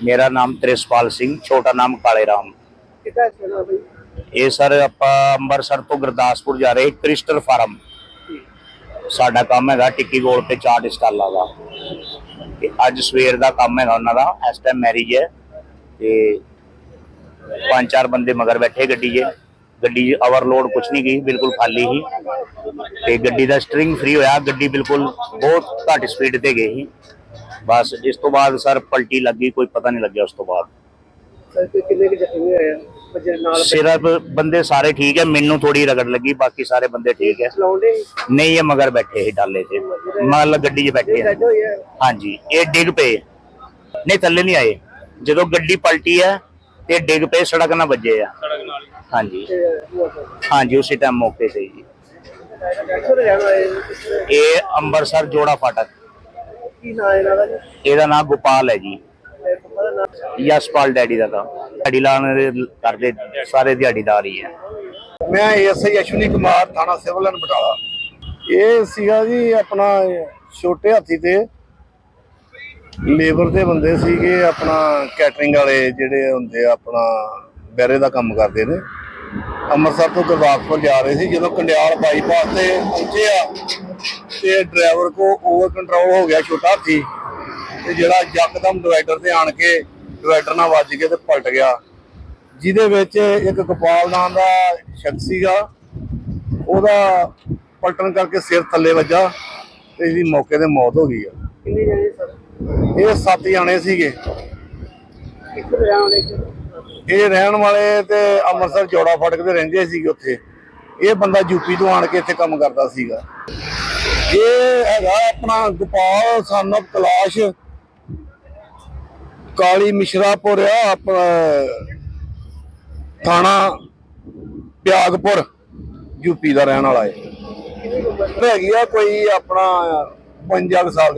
ਮੇਰਾ ਨਾਮ ਤ੍ਰਿਸ਼ਪਾਲ ਸਿੰਘ, ਛੋਟਾ ਨਾਮ ਕਾਲੇ ਰਾਮ ਕਿੱਦਾਂ ਚਲਾ ਬਈ ਇਹ ਸਰ ਆਪਾਂ ਅੰਮ੍ਰਿਤਸਰ ਤੋਂ ਗੁਰਦਾਸਪੁਰ ਜਾ ਰਹੇ ਕ੍ਰਿਸਟਲ ਫਾਰਮ। ਸਾਡਾ ਕੰਮ ਹੈਗਾ ਟਿੱਕੀ ਗੋਲ ਤੇ ਚਾਟ ਸਟਾਲਾਂ ਦਾ। ਤੇ ਅੱਜ ਸਵੇਰ ਦਾ ਕੰਮ ਹੈਗਾ ਉਹਨਾਂ ਦਾ, ਇਸ ਟਾਈਮ ਮੈਰਿਜ ਹੈ। ਤੇ ਪੰਜ ਚਾਰ ਬੰਦੇ ਮਗਰ ਬੈਠੇ ਗੱਡੀ 'ਚ। ਗੱਡੀ 'ਚ ਓਵਰਲੋਡ ਕੁਛ ਨਹੀਂ ਗਈ, ਬਿਲਕੁਲ ਖਾਲੀ ਹੀ ਤੇ ਗੱਡੀ ਦਾ ਸਟਰਿੰਗ ਫ੍ਰੀ ਹੋਇਆ, ਗੱਡੀ ਬਿਲਕੁਲ ਬਹੁਤ ਘੱਟ ਸਪੀਡ ਤੇ ਗਈ ਸੀ। ਬਸ ਇਸ ਤੋਂ ਬਾਅਦ ਸਰ ਪਲਟੀ ਲੱਗੀ ਕੋਈ ਪਤਾ ਨਹੀਂ ਲੱਗਿਆ ਉਸ ਤੋਂ ਬਾਅਦ। ਕਿੰਨੇ ਕੁ ਜ਼ਖਮੀ ਹੋਏ ਆ? ਬੱਚੇ ਨਾਲ ਸਿਰਫ ਬੰਦੇ ਸਾਰੇ ਠੀਕ ਹੈ ਮੈਨੂੰ ਥੋੜੀ ਰਗੜ ਲੱਗੀ ਬਾਕੀ ਸਾਰੇ ਬੰਦੇ ਠੀਕ ਹੈ? ਚਲਾਉਂਦੇ ਨਹੀਂ ਇਹ ਮਗਰ ਬੈਠੇ ਸੀ ਡਾਲੇ ਤੇ। ਮਤਲਬ ਗੱਡੀ 'ਚ ਬੈਠੇ ਆ। ਹਾਂਜੀ ਇਹ ਡਿੱਗ ਪਏ। ਨਹੀਂ ਥੱਲੇ ਨਹੀਂ ਆਏ। ਜਦੋਂ ਗੱਡੀ ਪਲਟੀ ਹੈ ਤੇ ਡਿੱਗ ਪਏ ਸੜਕ ਨਾਲ ਵੱਜੇ ਆ। ਹਾਂਜੀ। ਹਾਂਜੀ ਉਸੇ ਟਾਈਮ ਮੌਕੇ ਤੇ ਜੀ ਇਹ ਅੰਮ੍ਰਿਤਸਰ ਜੋੜਾ ਫਾਟਕ। ਕੀ ਨਾਂ ਹੈ ਇਹਨਾਂ ਦਾ ਜੀ? ਇਹਦਾ ਨਾਮ ਗੋਪਾਲ ਹੈ ਜੀ। ਪਾਪਾ ਦਾ ਯਸ਼ਪਾਲ ਡੈਡੀ ਦਾ ਤਾਂ। ਦਿਹਾੜੀ ਲਾਣ ਦੇ ਕਰਦੇ ਸਾਰੇ ਦਿਹਾੜੀਦਾਰ ਹੀ ਹੈ। ਮੈਂ ਐਸਆਈ ਅਸ਼ਵਨੀ ਕੁਮਾਰ ਥਾਣਾ ਸਿਵਲ ਲਾਈਨ ਬਟਾਲਾ। ਇਹ ਸੀਗਾ ਜੀ ਆਪਣਾ ਛੋਟੇ ਹਾਥੀ ਤੇ। ਲੇਬਰ ਦੇ ਬੰਦੇ ਸੀਗੇ ਆਪਣਾ ਕੈਟਰਿੰਗ ਵਾਲੇ ਜਿਹੜੇ ਹੁੰਦੇ ਆ ਆਪਣਾ ਬੈਰੇ ਦਾ ਕੰਮ ਕਰਦੇ ਨੇ। ਅੰਮ੍ਰਿਤਸਰ ਤੋਂ ਗੁਰਦਾਸਪੁਰ ਜਾ ਰਹੇ ਸੀ ਜਦੋਂ ਕੰਡਿਆਲ ਬਾਈਪਾਸ ਤੇ ਪਹੁੰਚੇ ਆ ਤੇ ਡਰਾਈਵਰ ਕੋ ਓਵਰ ਕੰਟਰੋਲ ਹੋ ਗਿਆ ਛੋਟਾ ਹਾਥੀ। ਤੇ ਜਿਹੜਾ ਯਕਦਮ ਡਿਵਾਈਡਰ ਤੇ ਆਣ ਕੇ ਡਿਵਾਈਡਰ ਨਾਲ ਵੱਜ ਕੇ ਤੇ ਪਲਟ ਗਿਆ। ਜਿਹਦੇ ਵਿੱਚ ਇੱਕ ਗੋਪਾਲ ਨਾਮ ਦਾ ਸ਼ਖਸ ਸੀਗਾ। ਉਹਦਾ ਪਲਟਣ ਕਰਕੇ ਸਿਰ ਥੱਲੇ ਵੱਜਾ ਤੇ ਇਹਦੀ ਮੌਕੇ ਤੇ ਮੌਤ ਹੋ ਗਈ ਆ। ਕਿੰਨੇ ਜਣੇ ਸਰ? ਇਹ ਸੱਤ ਜਾਣੇ ਸੀਗੇ। ਦੇ? ਇਹ ਰਹਿਣ ਵਾਲੇ ਤੇ ਅੰਮ੍ਰਿਤਸਰ ਜੋੜਾ ਫੜਕ ਤੇ ਰਹਿੰਦੇ ਸੀਗੇ ਉੱਥੇ। ਇਹ ਬੰਦਾ ਯੂਪੀ ਤੋਂ ਆਣ ਕੇ ਇੱਥੇ ਕੰਮ ਕਰਦਾ ਸੀਗਾ। ਇਹ ਹੈਗਾ ਆਪਣਾ ਗੋਪਾਲ son of ਕਲਾਸ਼, ਕਾਲੀ ਮਿਸ਼ਰਾਪੁਰ ਆ, ਆਪਣਾ ਥਾਣਾ ਪਿਆਗਪੁਰ ਯੂਪੀ ਦਾ ਰਹਿਣ ਵਾਲਾ ਹੈ ਹੈਗੀ ਆ ਕੋਈ ਆਪਣਾ 52 ਸਾਲ